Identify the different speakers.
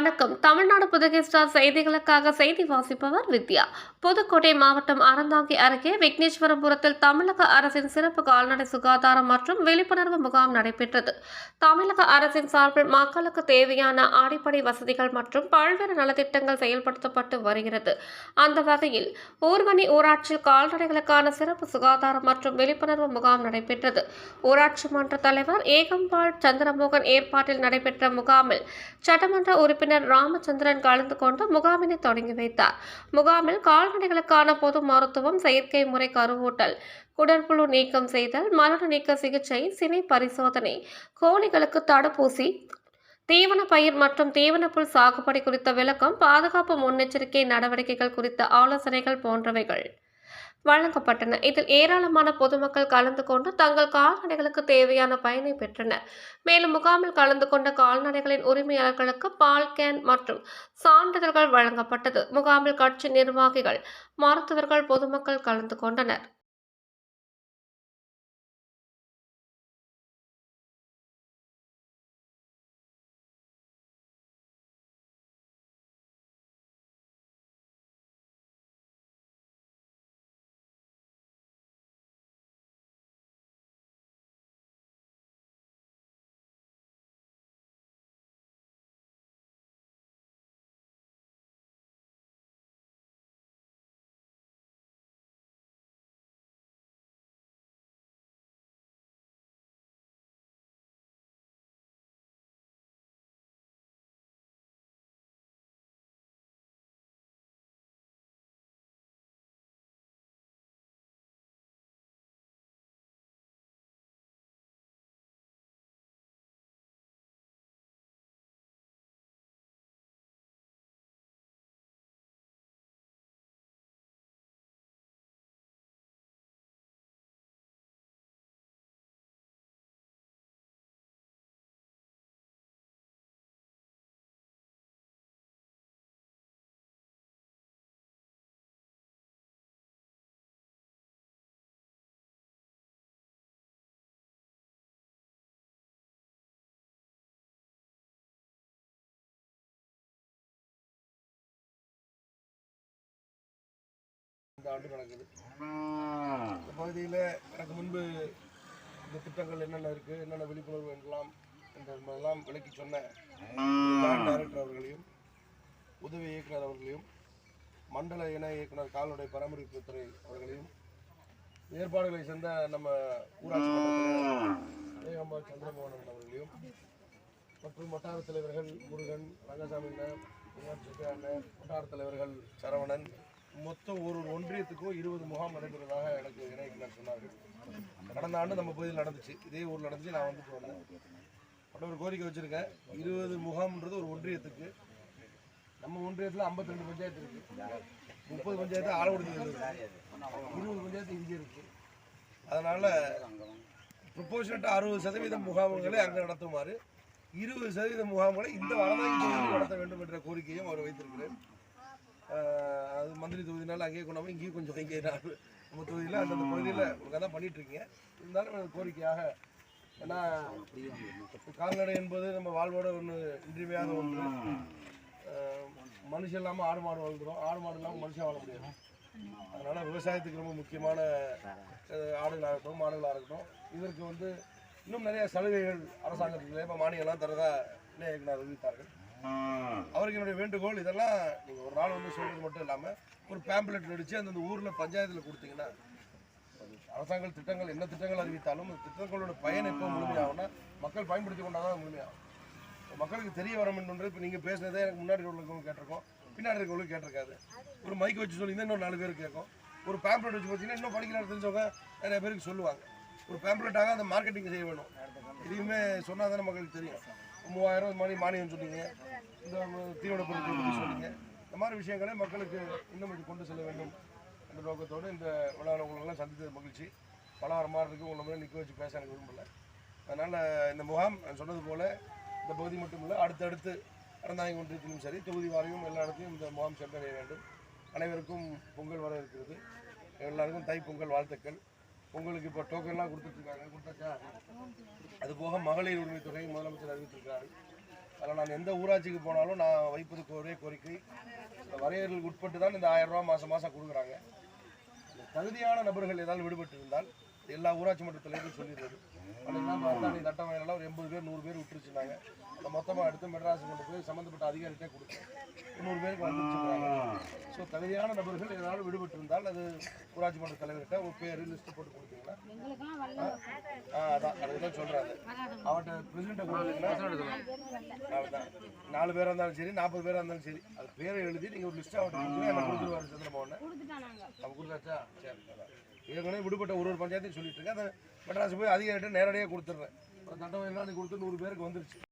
Speaker 1: வணக்கம். தமிழ்நாடு புதுகை ஸ்டார் செய்திகளுக்காக செய்தி வாசிப்பவர் வித்யா. புதுக்கோட்டை மாவட்டம் அறந்தாங்கி அருகே விக்னேஸ்வரபுரத்தில் தமிழக அரசின் சிறப்பு கால்நடை சுகாதாரம் மற்றும் விழிப்புணர்வு முகாம் நடைபெற்றது. தமிழக அரசின் சார்பில் மக்களுக்கு தேவையான அடிப்படை வசதிகள் மற்றும் பல்வேறு நலத்திட்டங்கள் செயல்படுத்தப்பட்டு வருகிறது. அந்த வகையில் ஊர்வனி ஊராட்சியில் கால்நடைகளுக்கான சிறப்பு சுகாதாரம் மற்றும் விழிப்புணர்வு முகாம் நடைபெற்றது. ஊராட்சி மன்ற தலைவர் ஏகம்பாள் சந்திரமோகன் ஏற்பாட்டில் நடைபெற்ற முகாமில் சட்டமன்ற உறுப்பினர் ராமச்சந்திரன் கலந்து கொண்டு முகாமினை தொடங்கி வைத்தார். முகாமில் கால்நடைகளுக்கான பொது மருத்துவம் செயற்கை முறை கருவூட்டல் குடற்புழு நீக்கம் செய்தல் மரண நீக்க சிகிச்சை சினை பரிசோதனை கோழிகளுக்கு தடுப்பூசி தீவன பயிர் மற்றும் தீவனப்புல் சாகுபடி குறித்த விளக்கம் பாதுகாப்பு முன்னெச்சரிக்கை நடவடிக்கைகள் குறித்த ஆலோசனைகள் போன்றவைகள். வழங்கப்பட்டன. இதில் ஏராளமான பொதுமக்கள் கலந்து கொண்டு தங்கள் கால்நடைகளுக்கு தேவையான பயனை பெற்றனர். மேலும் முகாமில் கலந்து கொண்ட கால்நடைகளின் உரிமையாளர்களுக்கு பால் கேன் மற்றும் சான்றிதழ்கள் வழங்கப்பட்டது. முகாமில் கட்சி நிர்வாகிகள் மருத்துவர்கள் பொதுமக்கள் கலந்து கொண்டனர்.
Speaker 2: இந்த ஆண்டு நடக்குது. இந்த பகுதியில் எனக்கு முன்பு இந்த திட்டங்கள் என்னென்ன இருக்குது என்னென்ன விழிப்புணர்வு எல்லாம் என்பதெல்லாம் விளக்கி சொன்ன டைரக்டர் அவர்களையும் உதவி இயக்குனர் அவர்களையும் மண்டல இணை இயக்குனர் கால்நடை பராமரிப்பு துறை அவர்களையும் ஏற்பாடுகளை சேர்ந்த நம்ம ஊராட்சி மன்ற சந்திரமோகன் அவர்களையும் மற்றும் வட்டார தலைவர்கள் முருகன் ரங்கசாமி அண்ணன் வட்டார தலைவர்கள் சரவணன் மொத்தம் ஒரு ஒரு ஒன்றியத்துக்கும் இருபது முகாம் நடைபெறுவதாக எனக்கு இணையத்தினர் சொன்னார்கள் கடந்த ஆண்டு நம்ம பகுதியில் நடந்துச்சு. இதே ஊரில் நடந்துச்சு நான் வந்துட்டு வந்தேன் அப்படி ஒரு கோரிக்கை வச்சுருக்கேன். இருபது முகாம்ன்றது ஒரு ஒன்றியத்துக்கு. நம்ம ஒன்றியத்தில் 52 ரெண்டு பஞ்சாயத்து இருக்குது முப்பது பஞ்சாயத்து ஆலவடி இருக்குது இருபது பஞ்சாயத்து இங்கே இருக்குது அதனால் ப்ரொபோஷனட்டாக அறுபது சதவீதம் முகாம்களை அங்கே நடத்துமாறு இருபது சதவீத முகாம்களை இந்த வரலாறு நடத்த வேண்டும் என்ற கோரிக்கையும் அவர் வைத்திருக்கிறேன் மந்திரி தொகுதினால அங்கேயே கொண்டாமல் இங்கேயும் கொஞ்சம் இங்கே நம்ம தொகுதியில் அந்தந்த பகுதியில் ஒழுங்காக தான் பண்ணிகிட்ருக்கீங்க இருக்கீங்க இருந்தாலும் கோரிக்கையாக ஏன்னா கால்நடை என்பது நம்ம வாழ்வோட ஒன்று இன்றியமையாத ஒன்று. மனுஷன் இல்லாமல் ஆடு மாடு வளர்ந்துடும் ஆடு மாடு இல்லாமல் மனுஷன் வாழ முடியாது. அதனால் விவசாயத்துக்கு ரொம்ப முக்கியமான ஆடுகளாக இருக்கட்டும் மாடுகளாக இருக்கட்டும் இதற்கு வந்து இன்னும் நிறைய சலுகைகள் அரசாங்கத்தில் இப்போ மானியம்லாம் தரதா இணைய இயக்குனர் அறிவித்தார்கள். அவருக்கு என்னுடைய வேண்டுகோள் இதெல்லாம் நீங்கள் ஒரு நாள் வந்து சொல்றது மட்டும் இல்லாமல் ஒரு பேம்ப்ளெட் நடித்து அந்தந்த ஊரில் பஞ்சாயத்தில் கொடுத்தீங்கன்னா அரசாங்க திட்டங்கள் என்ன திட்டங்கள் அறிவித்தாலும் அந்த திட்டங்களோட பயன் எப்போ முழுமையாகும்னா மக்கள் பயன்படுத்தி கொண்டாதான் முழுமையாகும். மக்களுக்கு தெரிய வர வேண்டும்ன்றது இப்போ நீங்கள் பேசுனதே எனக்கு முன்னாடி உள்ளவங்க கேட்டிருக்கோம் பின்னாடி இருக்கவங்களுக்கு கேட்டிருக்காது. ஒரு மைக் வச்சு சொல்லி இன்னும் நாலு பேர் கேட்கும். ஒரு பேம்ப்ளெட் வச்சு பார்த்தீங்கன்னா இன்னும் படிக்கிற தெரிஞ்சவங்க நிறைய பேருக்கு சொல்லுவாங்க. ஒரு பேம்ப்ளெட்டாக அந்த மார்க்கெட்டிங் செய்ய வேணும். எதையுமே சொன்னால் தானே மக்களுக்கு தெரியும். மூவாயிரம் மணி மானியம் சொன்னீங்க. இந்த தீவன பொருட்கள் பற்றி சொன்னீங்க. இந்த மாதிரி விஷயங்களை மக்களுக்கு இன்னும் இது கொண்டு செல்ல வேண்டும் என்ற நோக்கத்தோடு இந்த விழாவில் உங்களெல்லாம் சந்தித்தது மகிழ்ச்சி. பல வாரமாக இருக்குது உங்களை மேலே நிற்க வச்சு பேச எனக்கு விரும்பல. அதனால் இந்த முகாம் நான் சொன்னது போல் இந்த பகுதி மட்டும் இல்லை அடுத்தடுத்து அறந்தாங்க ஒன்றியத்திலும் சரி தொகுதி வாரியும் எல்லா இடத்தையும் இந்த முகாம் சென்றடைய வேண்டும். அனைவருக்கும் பொங்கல் வர இருக்கிறது எல்லாருக்கும் தை பொங்கல் வாழ்த்துக்கள். உங்களுக்கு இப்போ டோக்கன்லாம் கொடுத்துட்ருக்காங்க கொடுத்தாச்சா? அது போக மகளிர் உரிமை தொகை முதலமைச்சர் அறிவித்திருக்காரு அதில் நான் எந்த ஊராட்சிக்கு போனாலும் நான் வைப்பதுக்கு ஒரே கோரிக்கை. இந்த வரையறைகளுக்கு உட்பட்டு தான் இந்த ஆயிரம் ரூபா மாதம் மாதம் கொடுக்குறாங்க. தகுதியான நபர்கள் ஏதாவது விடுபட்டு இருந்தால் எல்லா ஊராட்சி மன்ற தலைவரும் சொல்லிடுறது அதெல்லாம் பார்த்தா நீ தட்டம் வயலெல்லாம் ஒரு எண்பது பேர் நூறு பேர் விட்டுருச்சுனாங்க அதை மொத்தமாக எடுத்து மெட்ராஸ் கொண்டு போய் சம்மந்தப்பட்ட அதிகாரிகிட்டே கொடுத்தோம். நூறு பேருக்கு வந்துருச்சுக்கிறாங்க ஸோ தகுதியான நபர்கள் ஏதாவது விடுபட்டு இருந்தால் அது ஊராட்சி மன்ற தலைவர்கிட்ட ஒரு பேர் லிஸ்ட்டு போட்டு கொடுத்தீங்கன்னா ஆ அதான் அதுதான் சொல்கிறாரு அவர்கிட்ட பிரசிடண்ட்டை கொடுத்தீங்கன்னா நாலு பேராக இருந்தாலும் சரி நாற்பது பேராக இருந்தாலும் சரி அது பேரை எழுதி நீங்கள் ஒரு லிஸ்ட்டு அவர்கிட்ட கொடுத்தீங்கன்னா என்ன கொடுத்துருவாரு சந்திரமோகன்? அவன் கொடுத்தாச்சா? சரி. ஏற்கனவே விடுபட்ட ஒரு ஒரு பஞ்சாயத்தையும் சொல்லிட்டு இருக்கேன். அதை மெட்ராஸ் போய் அதிகாரிகிட்ட நேரடியாக கொடுத்துட்றேன். தட்டம் எல்லாம் கொடுத்து நூறு பேருக்கு வந்துருச்சு.